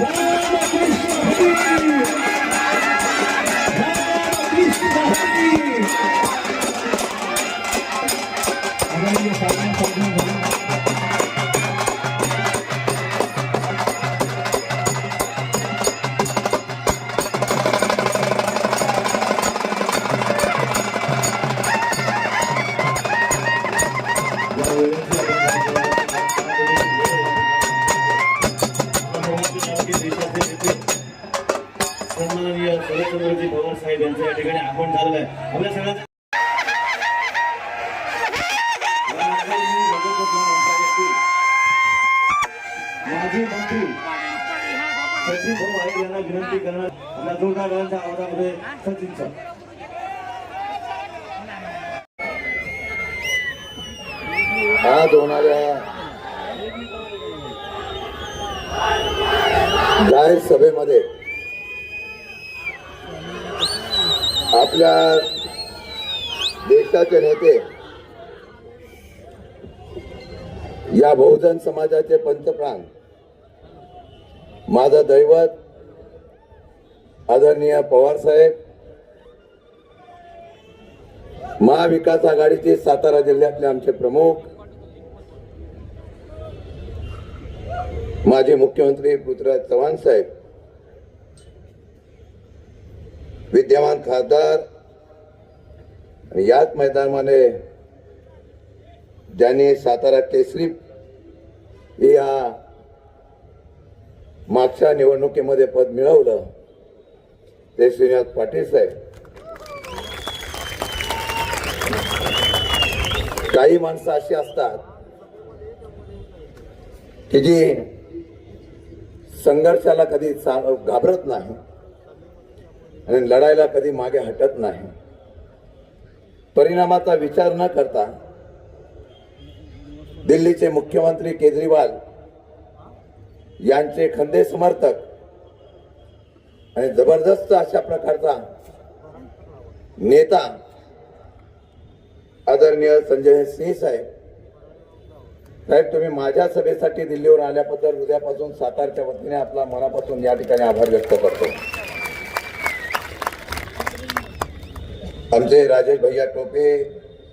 नाही आज होणाऱ्या जाहीर सभेमध्ये आपल्या देशाचे नेते या बहुजन समाजाचे पंतप्रधान माझं दैवत आदरणीय पवार साहेब महाविकास आघाडीचे सातारा जिल्ह्यातले आमचे प्रमुख माजी मुख्यमंत्री पृथ्वीराज चव्हाण साहेब विद्यमान खासदार आणि याच मैदानामध्ये ज्यांनी सातारा केसरी या मागच्या निवडणुकीमध्ये पद मिळवलं ते श्रीनिवास पाटील साहेब. काही माणसं अशी असतात की जी संघर्षाला कधी घाबरत नाही आणि लढायला कधी मागे हटत नाही. परिणामाचा विचार न करता दिल्लीचे मुख्यमंत्री केजरीवाल यांचे खंदे समर्थक आणि जबरदस्त अशा प्रकारचा नेता आदरणीय संजय सिंह साहेब साहेब तुम्ही माझ्या सभेसाठी दिल्लीवर आल्याबद्दल उद्यापासून सातारच्या वतीने आपला मनापासून या ठिकाणी आभार व्यक्त करतो. आमचे राजेश भैया टोपे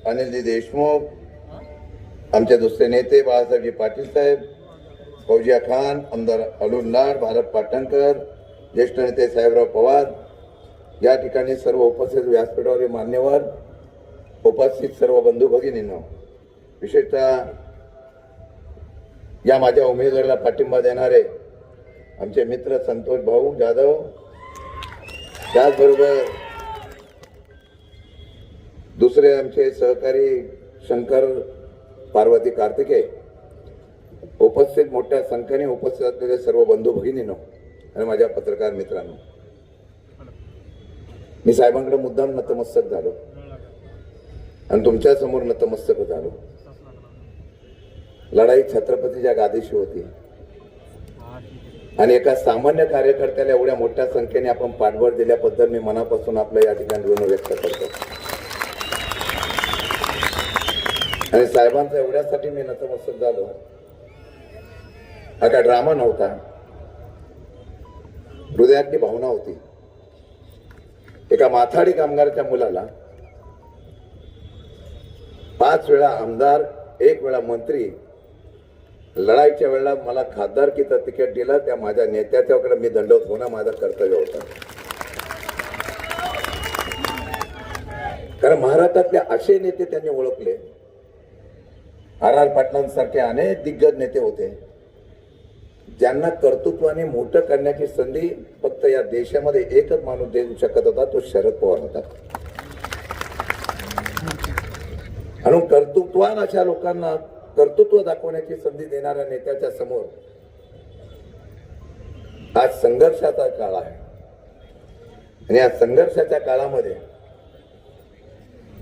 अनिलजी देशमुख आमचे दुसरे नेते बाळासाहेबजी पाटील साहेब फौजिया खान आमदार अरुण लाड भारत पाटणकर ज्येष्ठ नेते साहेबराव पवार या ठिकाणी सर्व उपस्थित व्यासपीठावरील मान्यवर उपस्थित सर्व बंधू भगिनींनो विशेषतः या माझ्या उमेदवाराला पाठिंबा देणारे आमचे मित्र संतोष भाऊ जाधव. त्याचबरोबर दुसरे आमचे सहकारी शंकर पार्वती कार्तिके उपस्थित मोठ्या संख्येने उपस्थित असलेले सर्व बंधू भगिनीनो आणि माझ्या पत्रकार मित्रांनो. मी साहेबांकडे मुद्दाम नतमस्तक झालो. आणि तुमच्यासमोर नतमस्तक झालो. लढाई छत्रपतीच्या गादीशी होती. आणि एका सामान्य कार्यकर्त्याला एवढ्या मोठ्या संख्येने आपण पाठबळ दिल्याबद्दल मी मनापासून आपलं या ठिकाणी ऋण व्यक्त करतो. आणि साहेबांचा एवढ्यासाठी मी नतमस्तक झालो. हा काय ड्रामा नव्हता. हृदयातली भावना होती. एका माथाडी कामगाराच्या मुलाला पाच वेळा आमदार एक वेळा मंत्री लढाईच्या वेळेला मला खासदारकीचं तिकीट दिलं त्या माझ्या नेत्याच्याकडे मी दंडवत होणं माझं कर्तव्य होतं. कारण महाराष्ट्रातले असे नेते त्यांनी ओळखले. आर आर पाटलांसारखे अनेक दिग्गज नेते होते. ज्यांना कर्तृत्वाने मोठं करण्याची संधी फक्त या देशामध्ये एकच माणूस देऊ शकत होता तो शरद पवार होता. म्हणून कर्तृत्वान अशा लोकांना कर्तृत्व दाखवण्याची संधी देणाऱ्या नेत्याच्या समोर आज संघर्षाचा काळ आहे. आणि या संघर्षाच्या काळामध्ये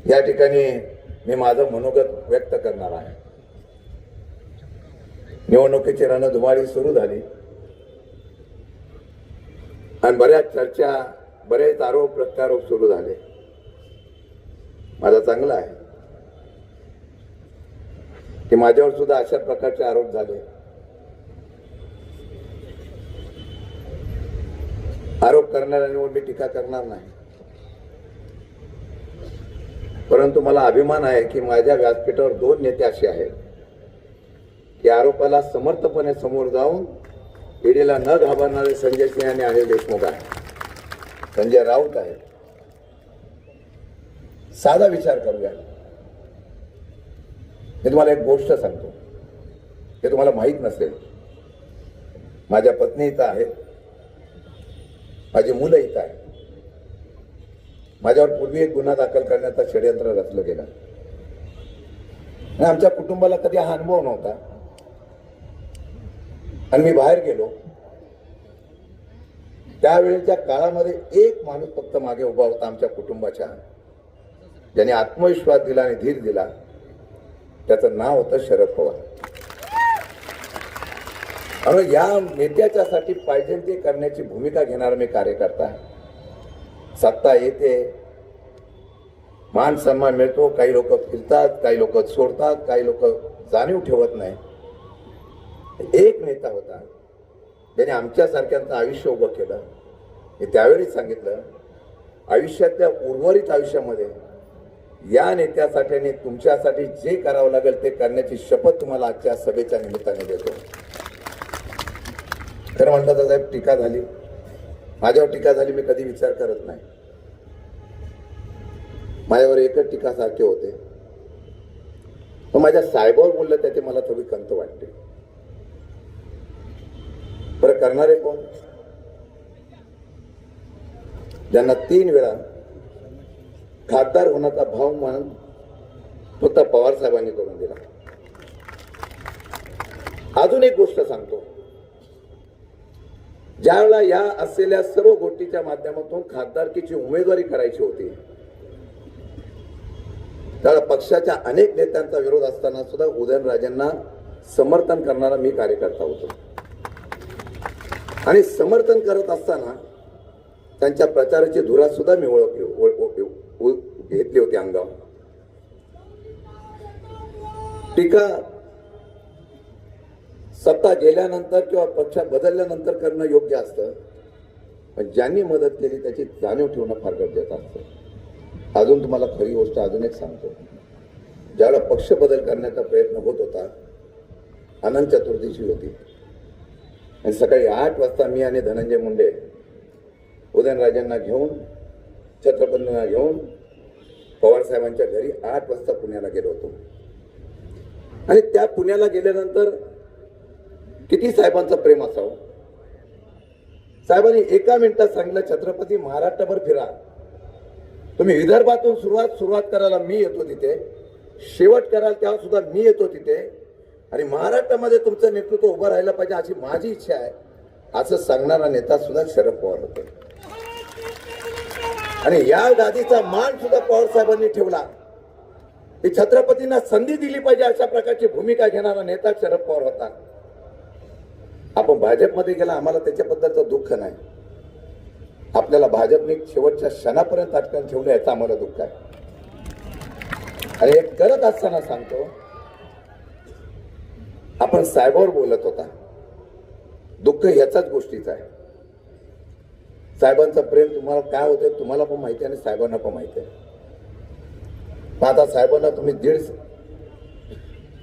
या ठिकाणी मी माझं मनोगत व्यक्त करणार आहे. निवडणुकीची रणधुमाळी सुरू झाली. आणि बऱ्याच चर्चा बरेच आरोप प्रत्यारोप सुरू झाले. माझा चांगला आहे. की माझ्यावर सुद्धा अशा प्रकारचे आरोप झाले. आरोप करणाऱ्यांवर मी टीका करणार नाही. परंतु मला अभिमान आहे की माझ्या व्यासपीठावर दोन नेते असे आहेत की आरोपाला समर्थपणे समोर जाऊन ईडीला न घाबरणारे संजय सिंह आणि अनिल देशमुख आहे संजय राऊत आहे साधा विचार करूया. मी तुम्हाला एक गोष्ट सांगतो. हे तुम्हाला माहीत नसेल. माझ्या पत्नी इथं आहेत. माझी मुलं इथं आहेत. माझ्यावर पूर्वी एक गुन्हा दाखल करण्याचा षडयंत्र रचलं गेलं. आणि आमच्या कुटुंबाला कधी हा अनुभव नव्हता. आणि मी बाहेर गेलो. त्यावेळेच्या काळामध्ये एक माणूस फक्त मागे उभा होता आमच्या कुटुंबाच्या. ज्याने आत्मविश्वास दिला आणि धीर दिला. त्याचं नाव होतं शरद पवार. आणि या नेत्याच्यासाठी पाहिजे ते करण्याची भूमिका घेणार मी कार्यकर्ता सत्ता येते मान सन्मान मिळतो काही लोक फिरतात काही लोक सोडतात काही लोक जाणीव ठेवत नाही. एक नेता होता ज्याने आमच्यासारख्यांचं आयुष्य उभं केलं. मी त्यावेळीच सांगितलं आयुष्यातल्या उर्वरित आयुष्यामध्ये या नेत्यासाठी आणि तुमच्यासाठी जे करावं लागेल ते करण्याची शपथ तुम्हाला आजच्या सभेच्या निमित्ताने देतो. खरं म्हणलं तर साहेब टीका झाली. माझ्यावर टीका झाली मी कधी विचार करत नाही. माझ्यावर एकच टीका सारखे होते. पण माझ्या साहेबावर बोललं त्याचे मला थोडी कंत वाटते. बरं करणारे कोण? ज्यांना तीन वेळा खासदार होण्याचा भाव म्हणून फक्त पवार साहेबांनी करून दिला. अजून एक गोष्ट सांगतो. ज्यावेळेला या असलेल्या सर्व गोष्टीच्या माध्यमातून खासदारकीची उमेदवारी करायची होती त्याला पक्षाच्या अनेक नेत्यांचा विरोध असताना सुद्धा उदयनराजेंना समर्थन करणारा मी कार्यकर्ता होतो. आणि समर्थन करत असताना त्यांच्या प्रचाराची धुरा सुद्धा मी ओळखली घेतली होती अंगावर टीका सत्ता गेल्यानंतर किंवा पक्ष बदलल्यानंतर करणं योग्य असतं. पण ज्यांनी मदत केली त्याची जाणीव ठेवणं फार गरजेचं असतं. अजून तुम्हाला खरी गोष्ट अजून एक सांगतो. ज्यावेळेला पक्ष बदल करण्याचा प्रयत्न होत होता अनंत चतुर्दशी होती. आणि सकाळी आठ वाजता मी आणि धनंजय मुंडे उदयनराजांना घेऊन छत्रपतींना घेऊन पवार साहेबांच्या घरी आठ वाजता पुण्याला गेलो होतो. आणि त्या पुण्याला गेल्यानंतर किती साहेबांचं प्रेम असावं? साहेबांनी एका मिनिटात सांगितलं छत्रपती महाराष्ट्रभर फिरा. तुम्ही विदर्भातून सुरुवात सुरुवात करायला मी येतो तिथे. शेवट कराल तेव्हा सुद्धा मी येतो तिथे. आणि महाराष्ट्रामध्ये तुमचं नेतृत्व उभं राहिलं पाहिजे अशी माझी इच्छा आहे. असं सांगणारा नेता सुद्धा शरद पवार होते. आणि या गादीचा मान सुद्धा पवार साहेबांनी ठेवला. की छत्रपतींना संधी दिली पाहिजे अशा प्रकारची भूमिका घेणारा नेता शरद पवार होता. आपण भाजपमध्ये गेला आम्हाला त्याच्याबद्दलचं दुःख नाही. आपल्याला भाजपने शेवटच्या क्षणापर्यंत अटकन ठेवलं याचं आम्हाला दुःख आहे. आणि हे करत असताना सांगतो आपण साहेबावर बोलत होता. दुःख याचाच गोष्टीचं आहे. साहेबांचं प्रेम तुम्हाला काय होतं तुम्हाला पण माहिती आहे आणि साहेबांना पण माहिती आहे. पण आता साहेबांना तुम्ही दीड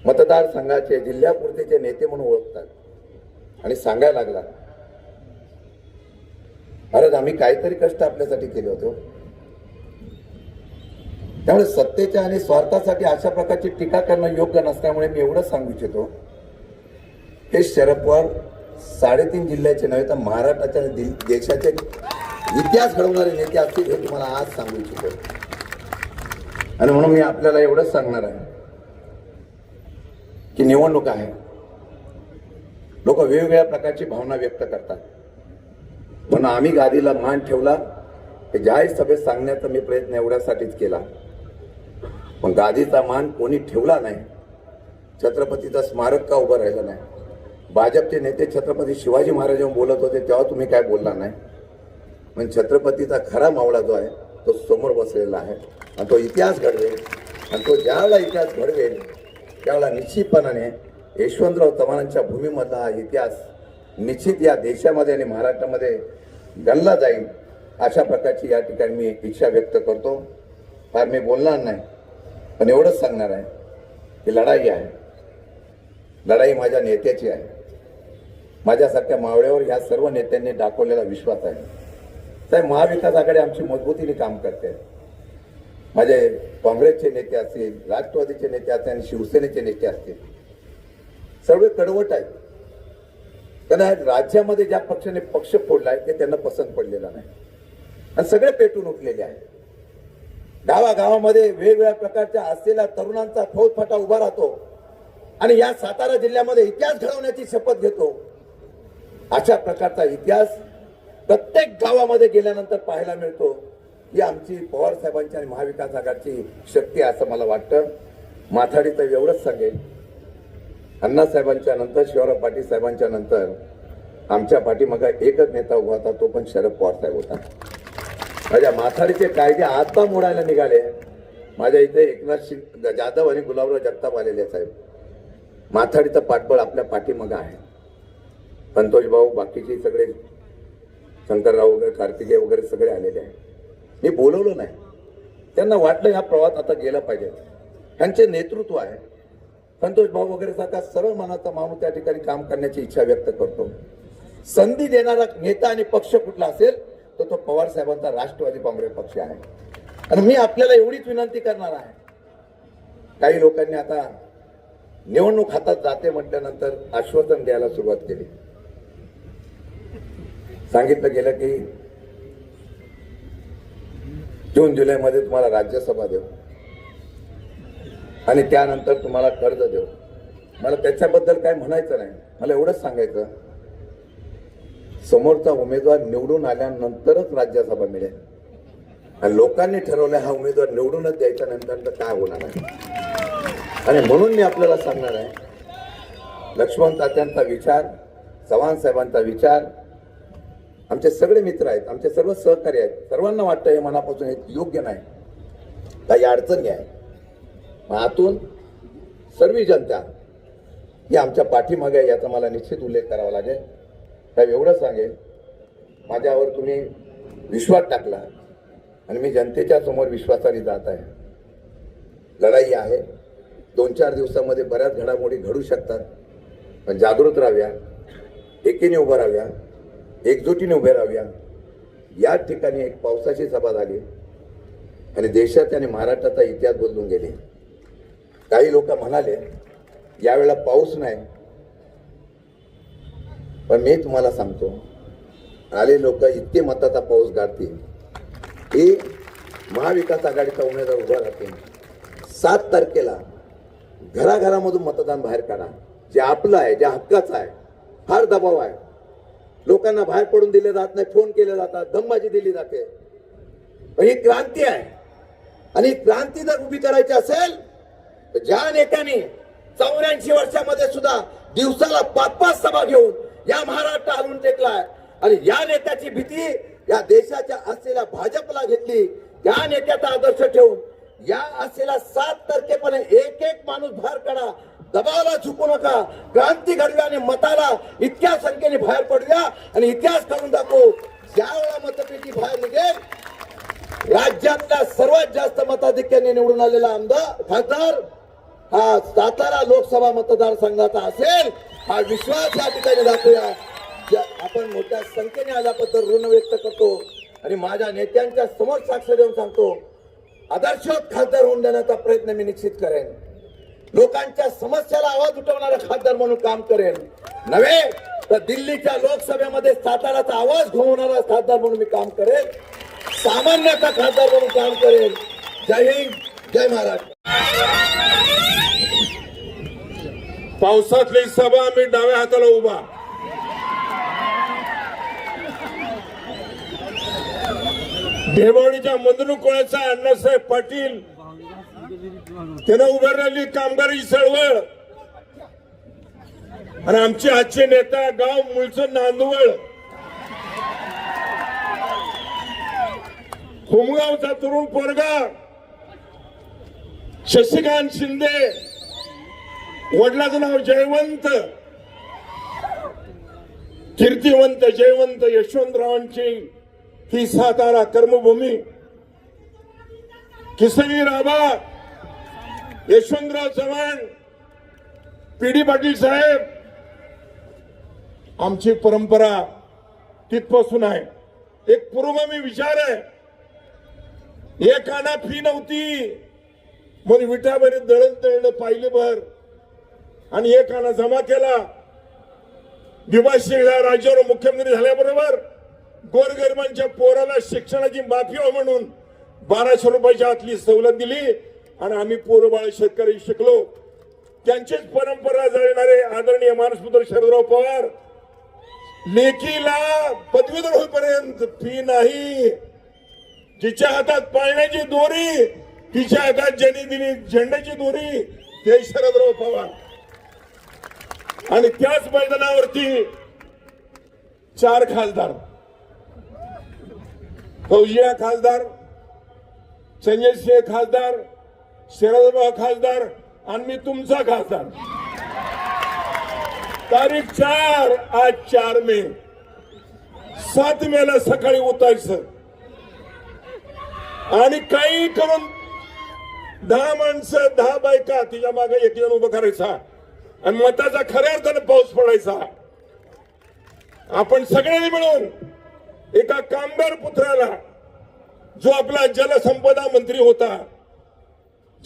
मतदारसंघाचे जिल्ह्यापुरतेचे नेते म्हणून ओळखतात आणि सांगायला लागला अरे आम्ही काहीतरी कष्ट आपल्यासाठी केले होते हो. त्यामुळे सत्तेच्या आणि स्वार्थासाठी अशा प्रकारची टीका करणं योग्य नसल्यामुळे मी एवढंच सांगू इच्छितो. हे शरद पवार साडेतीन जिल्ह्याचे नव्हे तर महाराष्ट्राच्या दि- देशाचे इतिहास घडवणारे नेते असतील हे तुम्हाला आज सांगू इच्छितो. आणि म्हणून मी आपल्याला एवढंच सांगणार आहे की निवडणूक आहे. लोक वेगवेगळ्या प्रकारची भावना व्यक्त करतात. पण आम्ही गादीला मान ठेवला हे जाहीर सभेत सांगण्याचा मी प्रयत्न एवढ्यासाठीच केला. पण गादीचा मान कोणी ठेवला नाही. छत्रपतीचा स्मारक का उभं राहिलं नाही? भाजपचे नेते छत्रपती शिवाजी महाराजांवर बोलत होते तेव्हा तुम्ही काय बोलला नाही? पण छत्रपतीचा खरा मावळा जो आहे तो समोर बसलेला आहे. आणि तो इतिहास घडवेल. आणि तो ज्यावेळेला इतिहास घडवेल त्यावेळेला निश्चितपणाने यशवंतराव चव्हाणांच्या भूमीमधला हा इतिहास निश्चित या देशामध्ये आणि महाराष्ट्रामध्ये गणला जाईल अशा प्रकारची या ठिकाणी मी इच्छा व्यक्त करतो. फार मी बोलणार नाही पण एवढंच सांगणार आहे की लढाई आहे. लढाई माझ्या नेत्याची आहे. माझ्यासारख्या मावळ्यावर या सर्व नेत्यांनी दाखवलेला विश्वास आहे. साहेब महाविकास आघाडी आमची मजबूतीने काम करते. माझे काँग्रेसचे नेते असतील राष्ट्रवादीचे नेते असतील आणि शिवसेनेचे नेते असतील. सर्व कडवट आहेत. त्यांना राज्यामध्ये ज्या पक्षाने पक्ष फोडलाय ते त्यांना पसंत पडलेला नाही. आणि सगळे पेटून उठलेले आहेत. गावागावामध्ये वेगवेगळ्या प्रकारच्या असलेल्या तरुणांचा फौजफाटा उभा राहतो. आणि या सातारा जिल्ह्यामध्ये इतिहास घडवण्याची शपथ घेतो. अशा प्रकारचा इतिहास प्रत्येक गावामध्ये गेल्यानंतर पाहायला मिळतो. ही आमची पवार साहेबांची आणि महाविकास आघाडीची शक्ती आहे असं मला वाटतं. माथाडीचं एवढंच सांगेल. अण्णासाहेबांच्या नंतर शिवराव पाटील साहेबांच्या नंतर आमच्या पाठीमागा एकच नेता उभा होता तो पण शरद पवार साहेब होता. माझ्या माथाडीचे कायदे आता मोडायला निघाले. माझ्या इथे एकनाथ शिंदे जाधव आणि गुलाबराव जगताप आलेले साहेब. माथाडीचं पाठबळ आपल्या पाठीमागं आहे. संतोष भाऊ बाकीचे सगळे शंकरराव वगैरे कार्तिकेय वगैरे सगळे आलेले आहेत. मी बोलवलं नाही. त्यांना वाटलं ह्या प्रवास आता गेला पाहिजे. त्यांचे नेतृत्व आहे. संतोष भाऊ वगैरे सारखा सरळ मनाचा माणूस त्या ठिकाणी काम करण्याची इच्छा व्यक्त करतो. संधी देणारा नेता आणि पक्ष कुठला असेल तर तो पवार साहेबांचा राष्ट्रवादी काँग्रेस पक्ष आहे. आणि मी आपल्याला एवढीच विनंती करणार आहे. काही लोकांनी आता निवडणूक हातात जाते म्हटल्यानंतर आश्वासन द्यायला सुरुवात केली. सांगितलं गेलं की जून जुलैमध्ये तुम्हाला राज्यसभा देऊ. आणि त्यानंतर तुम्हाला कर्ज देऊ. मला त्याच्याबद्दल काय म्हणायचं नाही. मला एवढंच सांगायचं. समोरचा उमेदवार निवडून आल्यानंतरच राज्यसभा मिळेल. आणि लोकांनी ठरवलं हा उमेदवार निवडूनच द्यायच्या नंतर तर काय होणार आहे? आणि म्हणून मी आपल्याला सांगणार आहे लक्ष्मण तात्यांचा विचार चव्हाण साहेबांचा विचार आमचे सगळे मित्र आहेत आमचे सर्व सहकारी आहेत. सर्वांना वाटतं हे मनापासून हे योग्य नाही. काही अडचणी आहे मग आतून सर्व जनता ही आमच्या पाठीमागे आहे याचा मला निश्चित उल्लेख करावा लागेल. साहेब एवढं सांगेल माझ्यावर तुम्ही विश्वास टाकला आणि मी जनतेच्या समोर विश्वासाने जात आहे. लढाई आहे. दोन चार दिवसामध्ये बऱ्याच घडामोडी घडू शकतात. पण जागृत राहूया एकीने उभं राहूया एकजुटीने उभे राहूया. या ठिकाणी एक पावसाची सभा झाली. आणि देशात आणि महाराष्ट्राचा इतिहास बदलून गेले. काही लोक म्हणाले यावेळेला पाऊस नाही. पण मी तुम्हाला सांगतो आले लोक इतके मताचा पाऊस गाडतील. की महाविकास आघाडीचा उमेदवार उभा राहतील. सात तारखेला घराघरामधून मतदान बाहेर काढा. जे आपलं आहे जे हक्काचं आहे फार दबाव आहे. लोकांना बाहेर पडून दिले जात नाही फोन केले जातात दमबाजी दिली जाते. पण ही क्रांती आहे. आणि क्रांती जर उभी करायची असेल तर ज्या नेत्यांनी चौऱ्याऐंशी वर्षामध्ये सुद्धा दिवसाला पाच पाच सभा घेऊन या महाराष्ट्र हलवून टेकलाय आणि या नेत्याची भीती या देशाच्या असलेल्या भाजपला घेतली त्या नेत्याचा आदर्श ठेवून या असलेल्या सात तारखेपणे एक एक माणूस बाहेर काढा दबावाला झुकू नका. क्रांती घडव्या आणि मताला इतक्या संख्येने बाहेर पडूया आणि इतिहास करून दाखवू. ज्या वेळा मतपेटी बाहेर निघेल राज्यातल्या सर्वात जास्त मताधिक्याने निवडून आलेला आमदार खासदार हा सातारा लोकसभा मतदारसंघाचा असेल हा विश्वास या ठिकाणी दाखवूया. ज्या- आपण मोठ्या संख्येने आल्याबद्दल ऋण व्यक्त करतो आणि माझ्या नेत्यांच्या समोर साक्ष देऊन सांगतो आदर्श खासदार होऊन देण्याचा प्रयत्न मी निश्चित करेन. लोकांच्या समस्याला आवाज उठवणारा खासदार म्हणून काम करेन. नव्हे तर दिल्लीच्या लोकसभेमध्ये साताराचा आवाज घुमवणारा खासदार म्हणून मी काम करेन. सामान्याचा खासदार म्हणून काम करेन. जय हिंद जय महाराष्ट्र. पावसातली सभा मी डाव्या हाताला उभा. ढेबावडीच्या मंदरुकोळ्याचा अण्णासाहेब पाटील त्यानं उभारलेली कामगारी चळवळ आणि आमचे आजचे नेता गाव मूळचं नांदवळ. होमगावचा तरुण पोरगा. शशिकांत शिंदे. वडिलाचं नाव जयवंत. कीर्तिवंत जयवंत यशवंतरावांची ही सातारा कर्मभूमी. किसनी राभा यशवंतराव चव्हाण पी डी पाटील साहेब आमची परंपरा तिथपासून आहे. एक पुरोगामी विचार आहे. एक आणा फी नव्हती म्हणून विटाभरी दळण दळणं पाहिले भर आणि एक आणा जमा केला. द्विभाषी राज्यावर मुख्यमंत्री झाल्याबरोबर गोरगरिबांच्या पोराला शिक्षणाची माफी म्हणून बाराशे रुपयाच्या आतली सवलत दिली. आणि आम्ही पोरबाळ शेतकरी शिकलो. त्यांचीच परंपरा जळणारे आदरणीय मानसपुत्र शरदराव पवार लेकीला पदवीधर होईपर्यंत फी नाही. जिच्या हातात पाळण्याची दोरी तिच्या हातात ज्यांनी दिली झेंड्याची दोरी ते शरदराव पवार. आणि त्याच मैदानावरती चार खासदार. फौजिया खासदार संजय सिंह खासदार शरदबा खासदार आणि मी तुमचा खासदार. तारीख चार आज चार मे. सात मेला सकाळी उतायचं आणि काही करून दहा माणसं दहा बायका तिच्यामागे एक जण उभं करायचा. आणि मताचा खऱ्या अर्थानं पाऊस पडायचा. आपण सगळ्यांनी मिळून एका कामगार पुत्राला जो आपला जलसंपदा मंत्री होता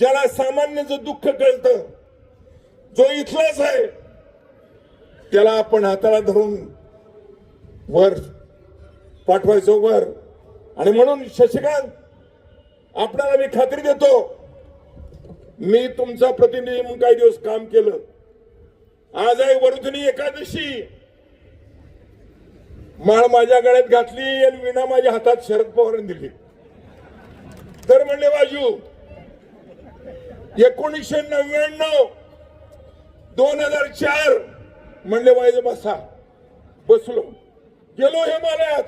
ज्याला सामान्याचं दुःख कळतं जो इथलाच आहे त्याला आपण हाताला धरून वर पाठवायचो वर. आणि म्हणून शशिकांत आपणाला मी खात्री देतो मी तुमचा प्रतिनिधी म्हणून काही दिवस काम केलं. आज आहे वरुधनी एकादशी माळ माझ्या गळ्यात घातली आणि विणा माझ्या हातात शरद पवारांनी दिली. तर म्हणले बाजू एकोणीसशे नव्याण्णव दोन हजार चार म्हणले वायजे बसा. बसलो. गेलो हिमालयात.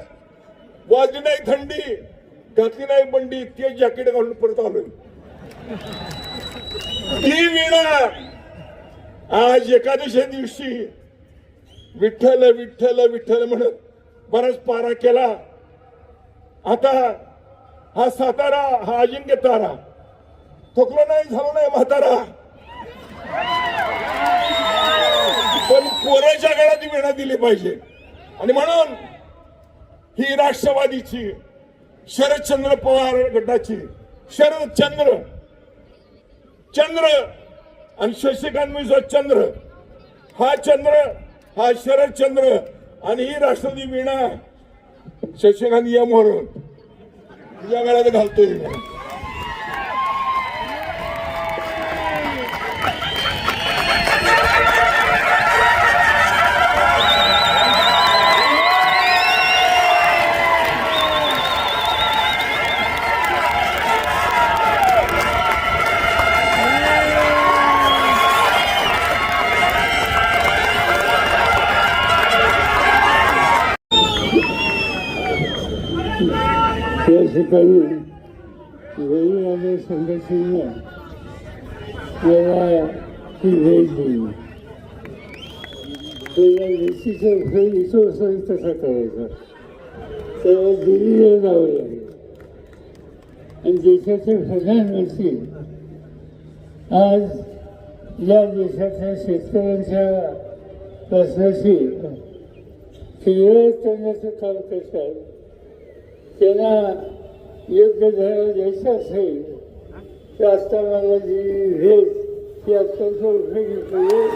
वाजली नाही थंडी घातली नाही बंडी ते जॅकेट घालून परत आलोय. ती विणा आज एकादशी दिवशी विठ्ठल विठ्ठल विठ्ठल म्हणत बराच पारा केला. आता हा सातारा हा अजिंक्य तारा. खोकलं नाही झालो नाही म्हातारा. पण पोराच्या काळात वेळा दिली पाहिजे. आणि म्हणून ही राष्ट्रवादीची शरदचंद्र पवार गटाची शरदचंद्र चंद्र आणि शशिकांत मिश्र चंद्र हा चंद्र हा शरदचंद्र आणि ही राष्ट्रवादी वीणा शशिकांत यम म्हणून या वेळात घालतोय. ठिकाणी रविवार संघटनेने मला ती भेट दिली पहिल्या देशीचं फेरीचं असेल तसं करायचं तेव्हा दिल्लीला जावं लागेल आणि देशाचे प्रधानमंत्री आज या देशाच्या शेतकऱ्यांच्या प्रश्नाशी क्लिअर करण्याचं काम करतात त्यांना योग्य धडा असेल तर आता मला जी भेट ती अत्यंत उपयोगी पडेल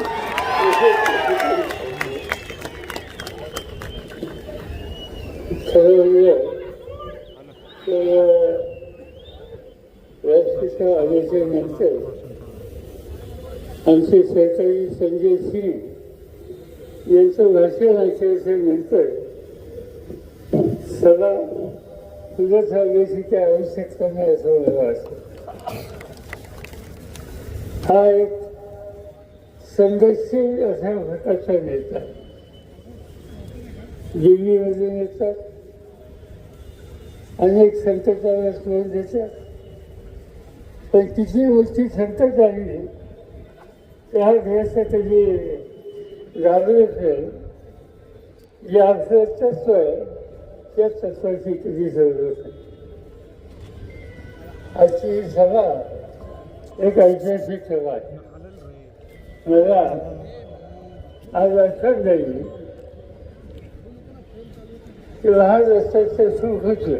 तर राष्ट्रीय आल्याच्या आमचे सहकारी संजय सिंग यांचं भाषण ऐकायच्या नंतर सगळा तुझं सांगायची काही आवश्यकता नाही असं मला वाटतं हा एक संघर्षशील असा घटाचा नेता दिल्लीमध्ये येतात अनेक संकटाला तोंड देतात पण तिची गोष्टी संकट आली त्या देशाचं जे लागलं आहे जे आपलं आहे. त्या तत्वाची कधी जरूरत. नाही आजची सभा एक ऐतिहासिक सभा आहे. मला आज लक्षात जाईल की लहान रस्त्याचं सुख होतं.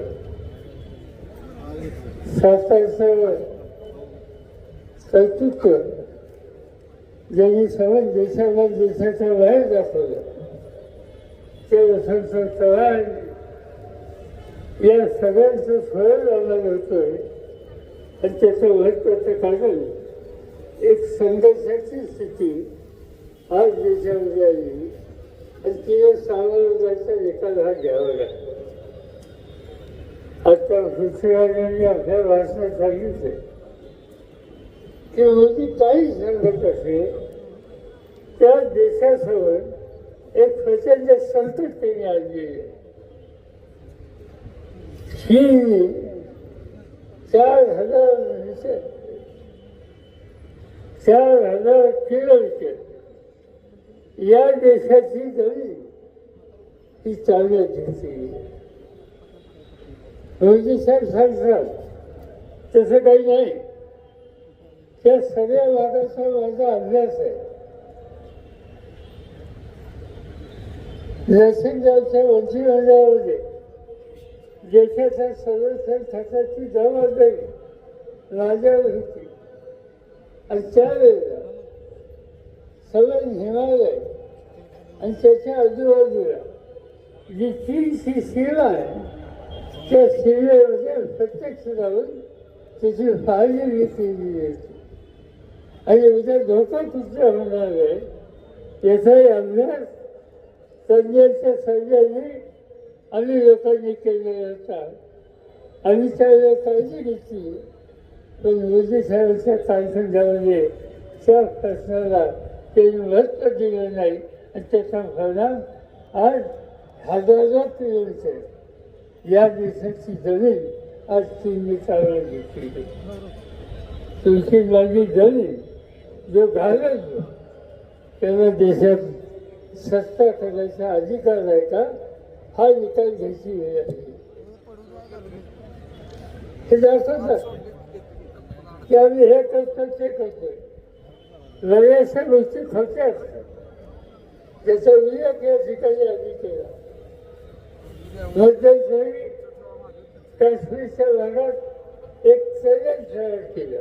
शास्त्राचं कर्तृत्व ज्यांनी सर्व देशाला देशाच्या बाहेर दाखवलं. ते वसंत चव्हाण या सगळ्यांचं फळ लावलं होतोय. आणि त्याचं महत्वाचं कारण एक संघर्षाची स्थिती आज देशामध्ये आली. आणि तिला सामोरं जायचा निकाल हा घ्यावा लागतो. आता पृथ्वीराजांनी आपल्या भाषणात सांगितले की मोदी काही सांगत असे त्या देशासमोर एक प्रचंड संकट त्यांनी आणलेले आहे. ही चार हजार वर्ष चार हजार किलोमीटर. या देशाची जमीन ही चालण्यात घेतली मोदी साहेब सांगतात तसं काही नाही. त्या सगळ्या भागाचा माझा अभ्यास आहे. नरसिंहरावच्या मंत्रिमंडळामध्ये देशाच्या संरक्षण खात्याची जबाबदारी राजा होती. आणि त्यावेळेला सगळं हिमालय आणि त्याच्या आजूबाजूला जी चीनची सीमा आहे त्या सीमेमध्ये प्रत्यक्ष जाऊन त्याची फाळणी घेतली होती आणि उद्या धोका कुठला होणार आहे? याचाही अभ्यास तज्ञांच्या सल्ल्याने आम्ही लोकांनी केलेला होता आम्ही त्यावेळेला काळजी घेतली पण मोदी साहेबांच्या कालखंडामध्ये त्या प्रश्नाला त्यांनी महत्त्व दिलं नाही. आणि त्याचा परिणाम आज हजारो किलोमीटर या देशाची जमीन आज तुम्ही चालवून घेतली तुमची माझी जमीन जो घालत त्याला देशात सत्ता करायचा अधिकार आहे का? हा निकाल घ्यायची वेळ आहे हे जास्त की आम्ही हे करतो ते करतोय बऱ्याचशा गोष्टी खर्च असतात त्याचा उल्लेख या ठिकाणी आम्ही केला मध्यंतरी काश्मीरच्या भागात एक चलन तयार केलं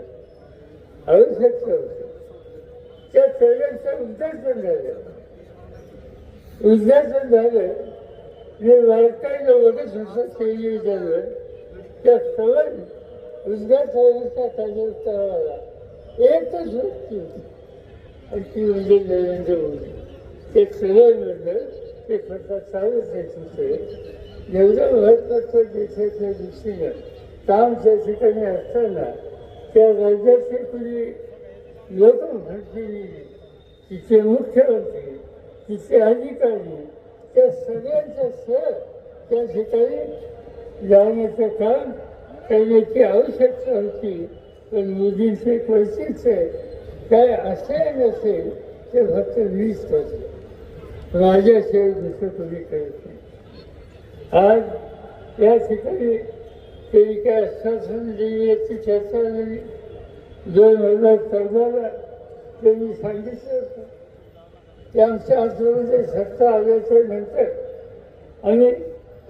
आवश्यकता होतं त्या चलनचं उद्घाटन झालं उद्घाटन झालं. मी बारकाईनं बघत होतो टेलिव्हिजनवर त्या सवन उद्घाटनाच्या कार्यक्रमाला एकच व्यक्ती होती. आणि ती म्हणजे नरेंद्र मोदी. ते सगळ्यांमधलं ते स्वतः चालत येत होते. एवढं महत्वाचं देशाच्या दृष्टीनं काम त्या ठिकाणी असताना त्या राज्याचे कुणी लोक म्हणतील तिचे मुख्यमंत्री तिचे अधिकारी त्या सगळ्यांचं सह त्या ठिकाणी जाण्याचं काम करण्याची आवश्यकता होती. पण मोदींचे एक वैशिष्ट्य आहे काय असेल नसेल ते फक्त वीस करतो माझ्याशिवाय दुसरं कोणी करत नाही. आज या ठिकाणी ते काय आश्वासन दिली याची चर्चा झाली. दोन हजार चौदाला त्यांनी सांगितलं होतं. की आमच्या सत्ता आल्याच्यानंतर आणि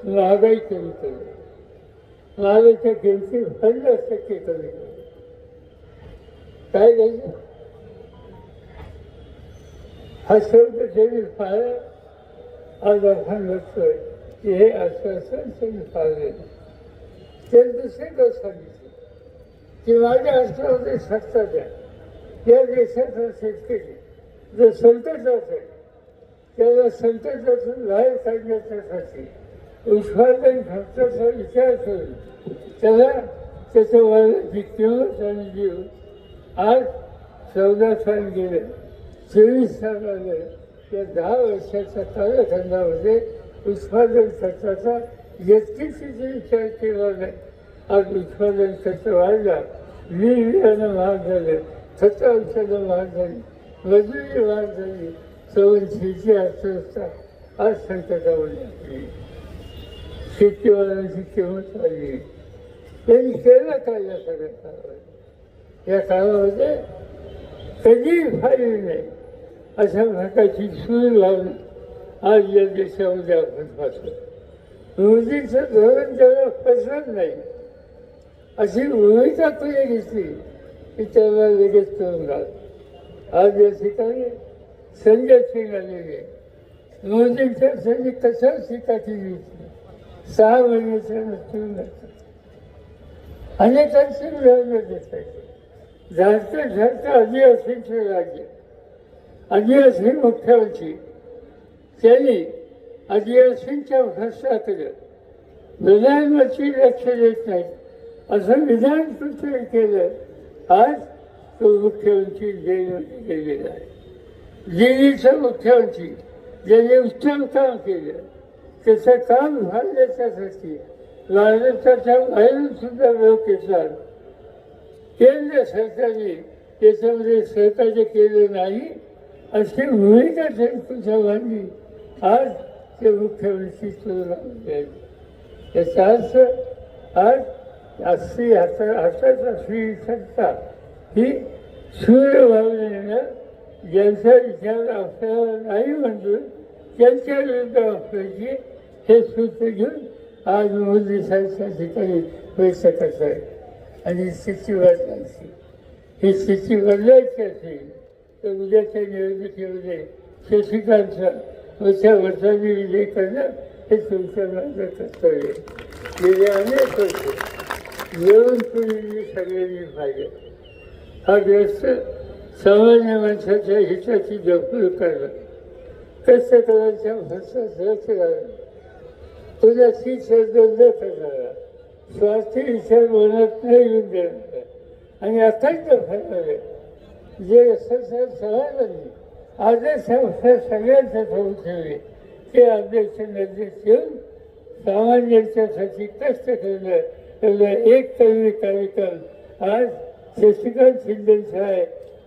महागाई कमी केली. महागाईच्या किमती पन्नास टक्के कमी केली. काय घ्यायचं हा शब्द त्यांनी पाळला आज आपण बघतोय की हे आश्वासन त्यांनी पाळले. त्यांनी दुसरे गोष्ट सांगितलं. की माझ्या हातामध्ये सत्ता द्या या देशाचा शेतकरी. जो संकट असेल त्याला संकटातून बाहेर काढण्यासाठी उत्पादन भक्ताचा विचार करून त्याला त्याचं वयाची किंमत आणि जीव आज चौदा साल गेले चोवीस साल आले या दहा वर्षाच्या कालखंडामध्ये उत्पादन खर्चाचा व्यक्तीची विचार केला नाही. आज उत्पादन खर्च वाढला निर्यानं महाग झाले खत औषधं महाग झाली मजुरी वाढ झाली सवनशीची अर्थव्यवस्था आज संकटावर आपली शेतीवाल्यांची किंमत वाढली त्यांनी केलं काय या सगळ्या काळामध्ये या काळामध्ये कधीही फायली नाही अशा प्रकारची सूर लावून आज या देशामध्ये आपण पाहतो मोदीचं धोरण त्याला पसरत नाही अशी भूमिका तुझी घेतली की त्याला लगेच करून घाल आज या ठिकाणी संजय सिंग आलेले मोदींच्या संधी कशा शिका घेतली होती सहा महिन्याच्या मृत्यू अनेकांचे मिळवलं देत आहे झाडतं झाडतं आदिवासींचे राज्य। आदिवासी मुख्यमंत्री। त्यांनी आदिवासींच्या भ्रष्टाकडे प्रधानमंत्री लक्ष देत नाही असं विधान कुठे केलं आज मुख्यमंत्री जेलमध्ये गेलेला आहे दिल्लीचा मुख्यमंत्री ज्याने उत्तम काम केलं त्याचं काम झाल्याच्यासाठी महाराष्ट्राच्या बाहेरून सुद्धा लोक येतात. केंद्र सरकारने त्याच्यामध्ये सहकार्य केलं नाही अशी भूमिका तुझ्या मांडली आज ते मुख्यमंत्री याचा अर्थ आज अशी हाता हातात असलेली सत्ता ही सूर्यभावनेनं ज्यांचा विचार आपल्याला नाही म्हणतो त्यांच्या विरुद्ध वापरायची हे सूत्र घेऊन आज मोदी साहेबच्या ठिकाणी बैठक करत आहे आणि स्थिती बदलायची ही स्थिती बदलायची असेल तर उद्याच्या निवडणुकीमध्ये शशिकांतचा वरच्या वर्षांनी विजय करणं हे तुमच्या माझं कर्तव्य आहे. गेले अनेक वर्ष मिळून तुम्ही सगळ्यांनी पाहिजे हा देश सामान्य माणसाच्या हिताची जपूर करणं कष्टकऱ्यांच्या भाषा रच तुझ्या ती श्रद्ध करणारा स्वार्थी विचार मनात नाही येऊन देणार आणि अखंड फळणारे जे असं सगळ्यांनी आदेश अवसर सगळ्यांच्या समोर ठेवले. ते आदर्श निर्देश घेऊन सामान्यांच्यासाठी कष्ट करणं एक कवी कार्यक्रम आज शशिकांत शिंदे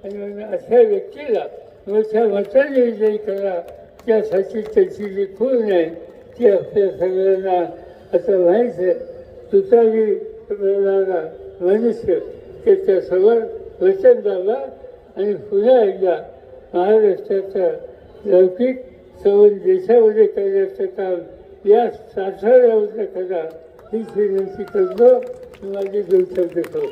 आणि अशा व्यक्तीला मोठ्या मताने विजयी करा त्यासाठी त्याची जी खून आहे. ती आपल्या सगळ्यांना असं माहीत आहे तुतारी मिळणारा मनुष्य त्याच्यासमोर वचन दाबा आणि पुन्हा एकदा महाराष्ट्राचा लौकिक संबंध देशामध्ये करण्याचं काम या साठवण्यामध्ये करा. ही विनंती करतो. माझी दोन करतो.